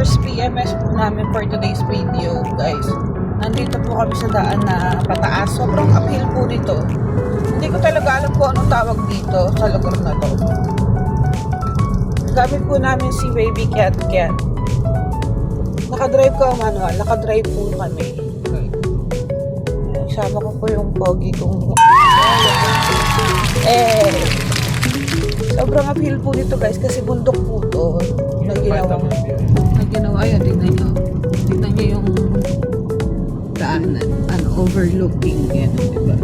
First PMS po namin for today's video, guys. Nandito po kami sa daan na pataas. Sobrang uphill po dito. Hindi ko talaga alam kung anong tawag dito sa lugar na to. Gamit po namin si Baby Cat Cat. Nakadrive ko ang manual. Nakadrive po kami. Isama ko po yung pogi kong... Eh, sobrang uphill po dito guys kasi bundok po to. Na ginawa, na ginawa yun, tignan nyo. Tignan nyo yung daanan, ano, overlooking, yan, diba?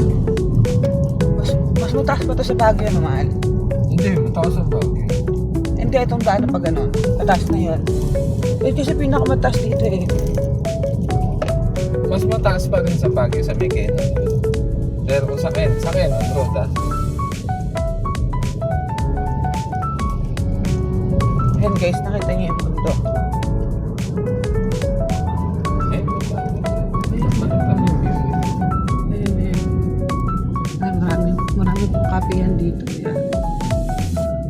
Mas, mas mataas pa to sa Baguio naman. Hindi, mataas ang bagay. Hindi itong daan pa ganun. Mataas na yun. Eh, kasi pinakamataas dito eh. Mas mataas pa rin sa bagay sa Mekena. Pero kung sa Ken, sa Ken, road ah. Ayan guys, nakita niyo yung bundok. Dito. Ayan.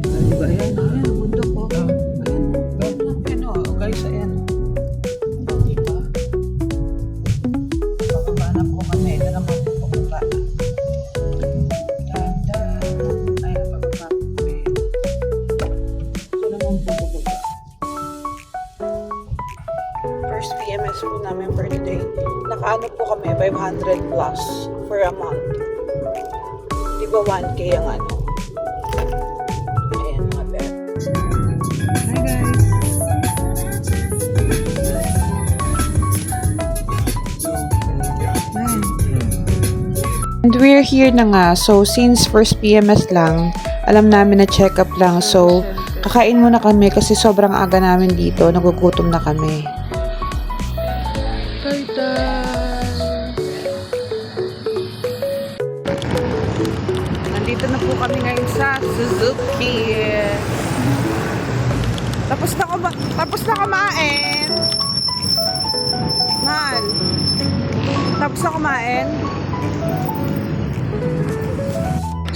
Ah, diba? Ayan, ayan, ang bundok ko. Ah. Ayan, ayan, ayan, oh, guys, ayan. Diba? Bababa na po kami. Ito naman po baba. Tanda. Ayan, bababa po kami. Ito naman po. First PMS po namin for today. Nakaano po kami, 500 plus for a month. Di ba 1K ang ano? Ayan mga bet. Hi guys! And we're here na nga. So, since first PMS lang, alam namin na check-up lang. So, kakain muna kami kasi sobrang aga namin dito. Nagugutom na kami. Kami ngayon sa Suzuki. Tapos na kuma tapos na kumain. Mahal. Tapos na kumain.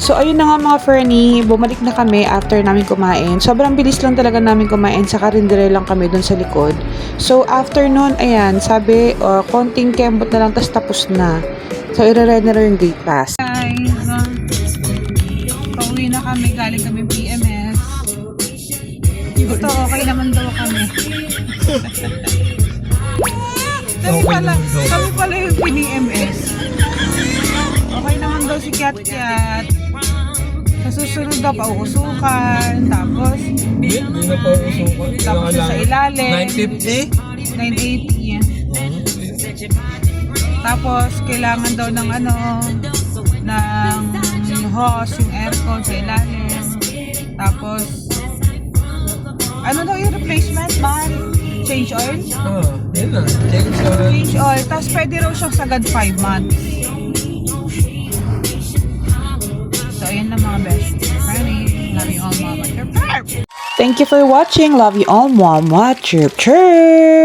So, ayun na nga mga Fernie, bumalik na kami after namin kumain. Sobrang bilis lang talaga namin kumain, sa karindere lang kami dun sa likod. So, after nun, ayan, sabi, uh, konting kembot na lang, tas tapos na. So, ire-read na rin yung gate pass. Guys, pauwi na kami, galing kami PMS. Ito, okay naman daw kami. kami pala, kami pala yung PMS. Okay naman daw si Kat Kat. Sa susunod daw, pauusukan. Tapos, Hindi, na pa usukan. Tapos sa ilalim. 950? 980. Tapos, kailangan daw ng ano, ng hose, yung aircon sa ilalim. Tapos, ano daw yung replacement, man? Change oil? Ah, yun lang. Change oil. Change oil. Tapos, pwede raw siyang sagad 5 months. So, ayun na mga best. Friday, love you all, mama. Chirp, chirp. Thank you for watching. Love you all, mama. Chirp, chirp.